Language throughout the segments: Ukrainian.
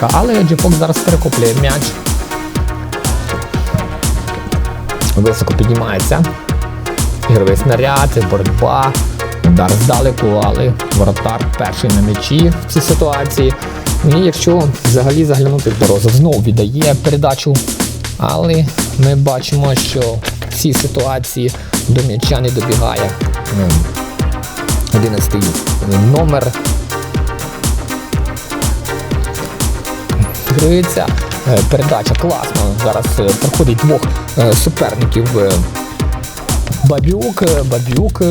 Романчика, але Джефок зараз перекоплює м'яч. Високо піднімається. Ігровий снаряд, боротьба, удар здалеку, але воротар перший на м'ячі в цій ситуації. І якщо взагалі заглянути, Дорозов знову віддає передачу. Але ми бачимо, що в цій ситуації до м'яча не добігає. ем, 11 номер. Грається. Е, Передача класно. Зараз е, проходить двох е, суперників. Бабюк, Бабюк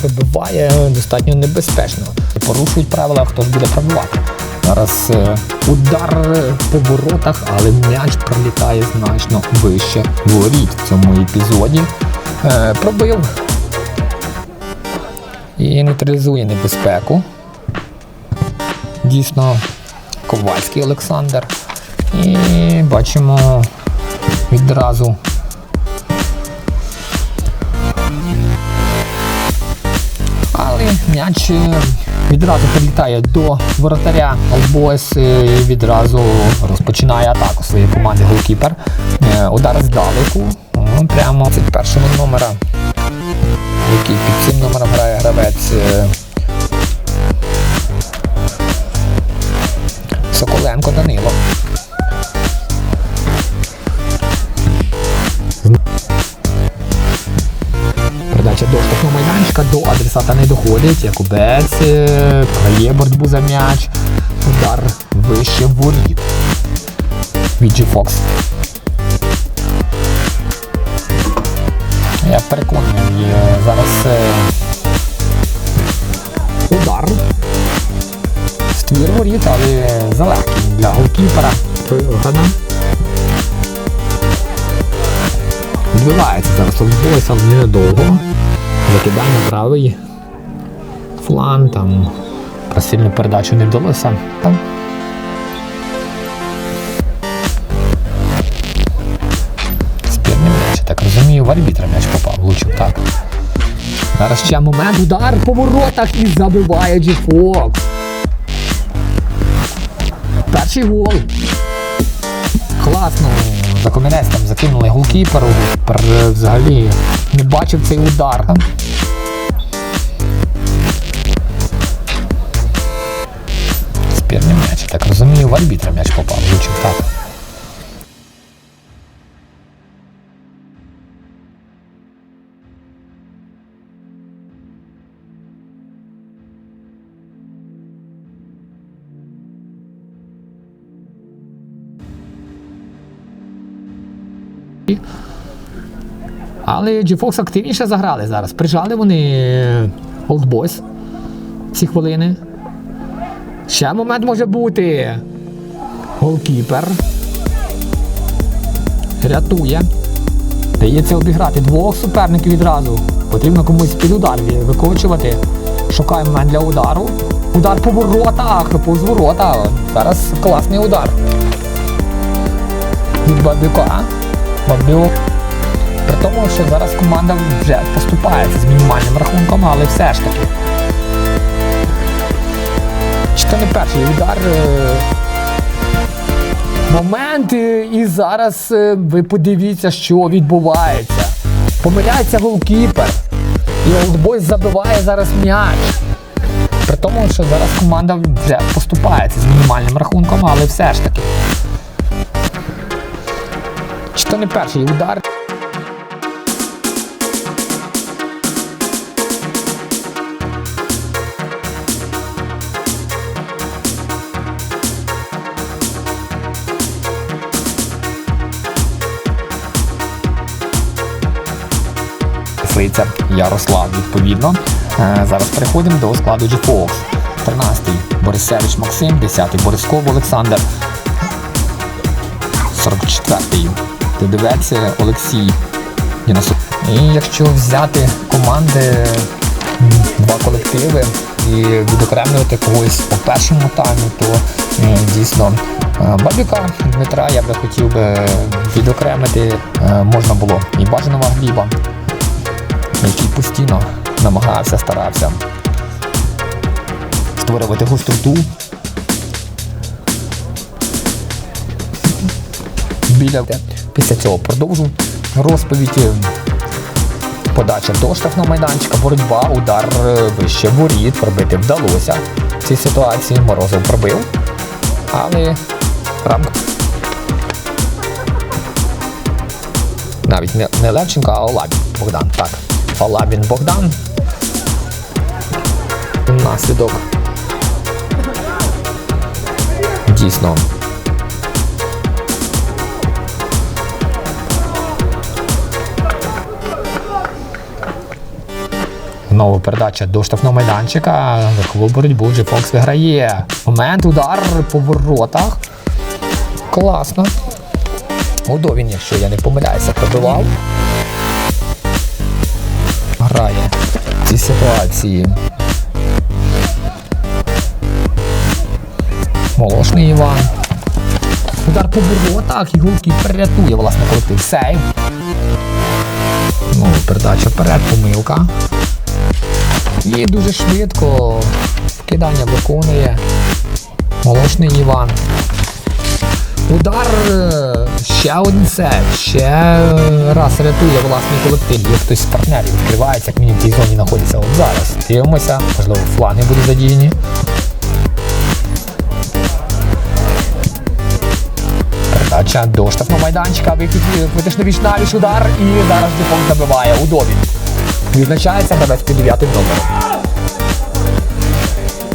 пробиває достатньо небезпечно. Порушують правила, хто ж буде пробивати. Зараз удар по воротах, але м'яч пролітає значно вище воріт в цьому епізоді. Пробив і нейтралізує небезпеку. Дійсно, Ковальський Олександр. І бачимо відразу. Але м'яч е, відразу прилітає до воротаря Олбойс і відразу розпочинає атаку своєї команди голкіпер. Е, Удар здалеку. Ну, Прямо від першого номера який під цим номером грає гравець Соколенко Данило. Передача до штрафного майданчика до адресата не доходить. Якубець е, програє боротьбу за м'яч. Удар вище воріт. Від G Fox. Я переконаний, е, зараз Ствір воріт, але залегкий для голкіпера. Програна. Відбивається зараз але недовго. Закидання правий флан, там про передачу не вдалося. Там. Спірний м'яч, так розумію, в арбітра м'яч попав, влучив так. Зараз ще момент, удар по воротах і забиває Джіфокс. Перший гол. Класно. За комінець там закинули голкіперу. Е, взагалі не бачив цей удар. Спірний м'яч, так розумію, в арбітра м'яч попав, влучив так. Але GeForce активніше заграли зараз. Прижали вони Old Boys ці хвилини. Ще момент може бути. Голкіпер. Рятує. Дається обіграти двох суперників відразу. Потрібно комусь під удар викочувати. Шукає момент для удару. Удар по воротах, повз ворота. Зараз класний удар. Від Бабюка. Бабюк. При тому, що зараз команда вже поступається з мінімальним рахунком, але все ж таки. Чи то не перший удар. е, Момент, е, і зараз е, ви подивіться, що відбувається. Помиляється голкіпер. І Олдбойс забиває зараз м'яч. При тому, що зараз команда вже поступається з мінімальним рахунком, але все ж таки. Чи то не перший удар. Сиця Ярослав відповідно. Е, Зараз переходимо до складу GFOX. 13-й Борисевич Максим, 10-й Борисков Олександр, 44-й Дедевець Олексій. Янасу- І якщо взяти команди, два колективи і відокремлювати когось по першому тайму, то дійсно е, Бабюка Дмитра я би хотів би відокремити е, можна було і бажаного Гліба який постійно намагався, старався створювати гостроту. біля. Після цього продовжу розповідь. Подача до штрафного майданчика, боротьба, удар е, вище воріт, пробити вдалося. В цій ситуації Морозов пробив. Але рамка. Навіть не, Левченко, а Олабін Богдан. Так. Олабін Богдан. Наслідок. Дійсно. Знову передача до штрафного майданчика. Верхову боротьбу Джей Фокс виграє. Момент, удар по воротах. Класно. Удовін, якщо я не помиляюся, пробивав. Грає в цій ситуації. Молошний Іван. Удар по воротах і голкіпер рятує, власне, колектив сейв. Ну, передача вперед, помилка. І дуже швидко вкидання виконує молочний Іван. Удар е, ще один сет, ще раз рятує власний колектив. Є хтось з партнерів відкривається, як мені в цій зоні знаходиться от зараз. Дивимося, можливо, флани будуть задіяні. Передача до штрафного майданчика, вихід витишно віч навіч удар і зараз Дефон забиває у. Відзначається гравець під 9 номером.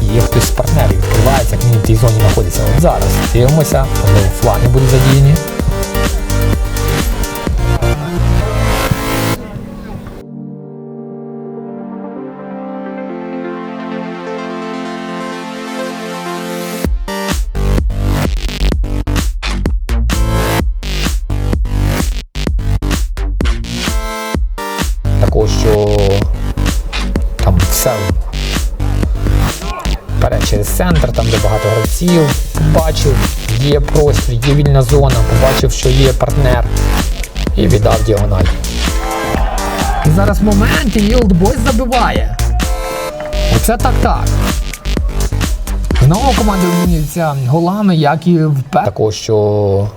Є хтось з партнерів відкривається, як він в цій зоні знаходиться от зараз. Дивимося, можливо, флаги будуть задіяні. Гравців. Побачив, є простір, є вільна зона, побачив, що є партнер. І віддав діагональ. І зараз момент, і Олдбой забиває. Оце так-так. Знову команда вміється голами, як і вперед. Такого, що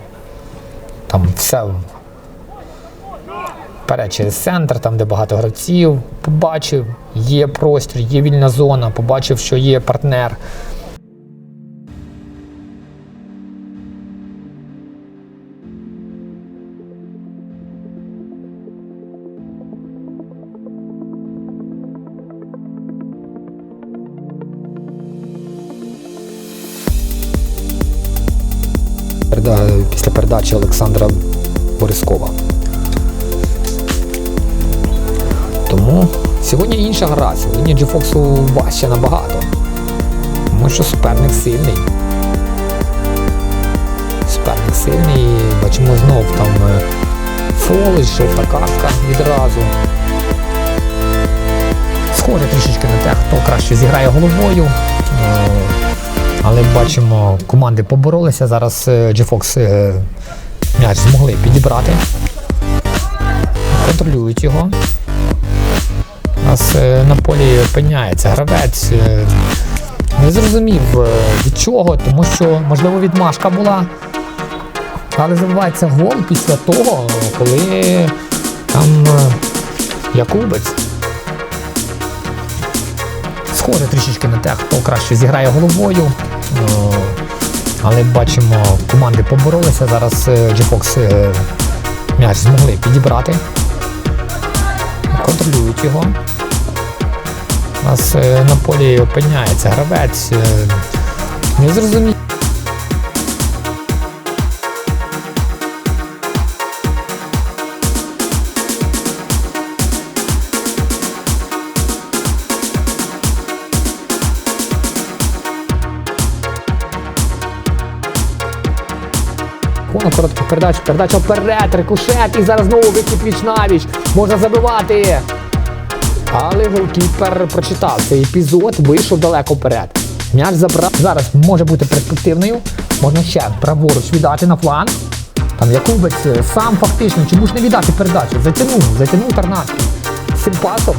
там все вперед через центр, там де багато гравців. Побачив, є простір, є вільна зона, побачив, що є партнер. Передачі Олександра Борискова. Тому сьогодні інша гра, сьогодні Джефоксу важче набагато. Тому що суперник сильний. Суперник сильний, бачимо знов там е, фол, жовта картка відразу. Схоже трішечки на те, хто краще зіграє головою. Е, Але бачимо, команди поборолися. Зараз Джефокс м'яч змогли підібрати. Контролюють його. У нас е, на полі опиняється гравець. е, Не зрозумів е, від чого, тому що, можливо, відмашка була. Але забувається гол після того, коли там е, Якубець. Схоже трішечки на те, хто краще зіграє головою. Е, Але бачимо, команди поборолися. Зараз Джефокс м'яч змогли підібрати. Контролюють його. У нас е, на полі опиняється гравець. е, Кона коротка передача, передача вперед, рикошет і зараз знову вихід віч навіч. Можна забивати. Але голкіпер прочитав цей епізод, вийшов далеко вперед. М'яч забрав. Зараз може бути перспективною. Можна ще праворуч віддати на фланг. Там Якубець е, сам фактично, чому ж не віддати передачу? Затягнув, затягнув Тарнацький. Цим пасом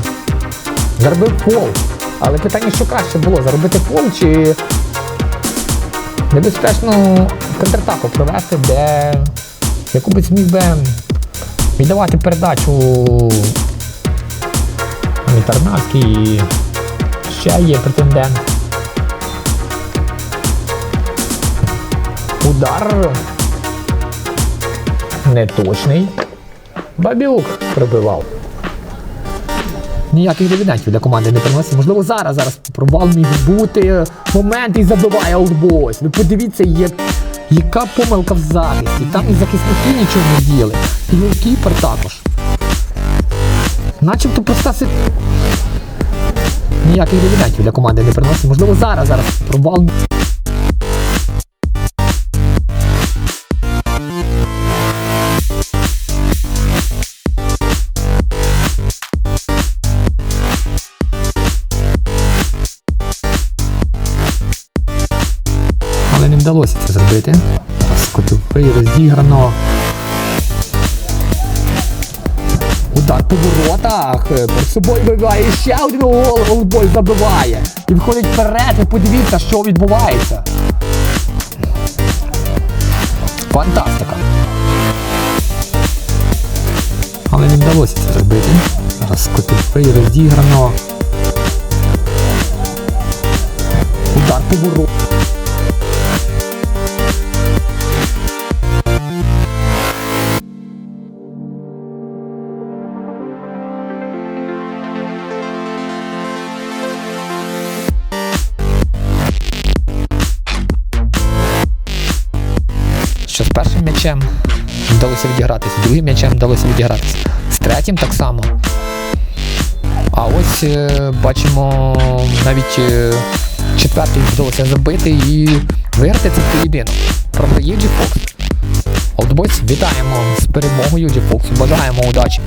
заробив фол. Але питання, що краще було, заробити фол чи небезпечну контратаку провести, де Якубець міг би віддавати передачу Тарнавський ще є претендент. Удар неточний. Бабюк пробивав. Ніяких дивідентів для команди не приносить. Можливо, зараз зараз провал міг бути. Момент і забиває Олдбойс. Ви подивіться, як, яка помилка в захисті. Там і захисники нічого не діяли. І голкіпер також. Начебто проста си... Ніяких дивідентів для команди не приносить. Можливо, зараз зараз провал. Вдалося це зробити. Скотовий розіграно. Удар по воротах. Перед собою вибиває ще один гол. Голбой забиває. І виходить вперед. Ви подивіться, що відбувається. Фантастика. Але не вдалося це зробити. Зараз скотовий розіграно. Удар по воротах. М'ячем вдалося відігратися, другим м'ячем вдалося відігратися, з третім так само. А ось е, бачимо навіть е, четвертий вдалося забити і виграти цей поєдинок. Програє G Фокс. Олдбойс, вітаємо з перемогою Fox. Бажаємо удачі.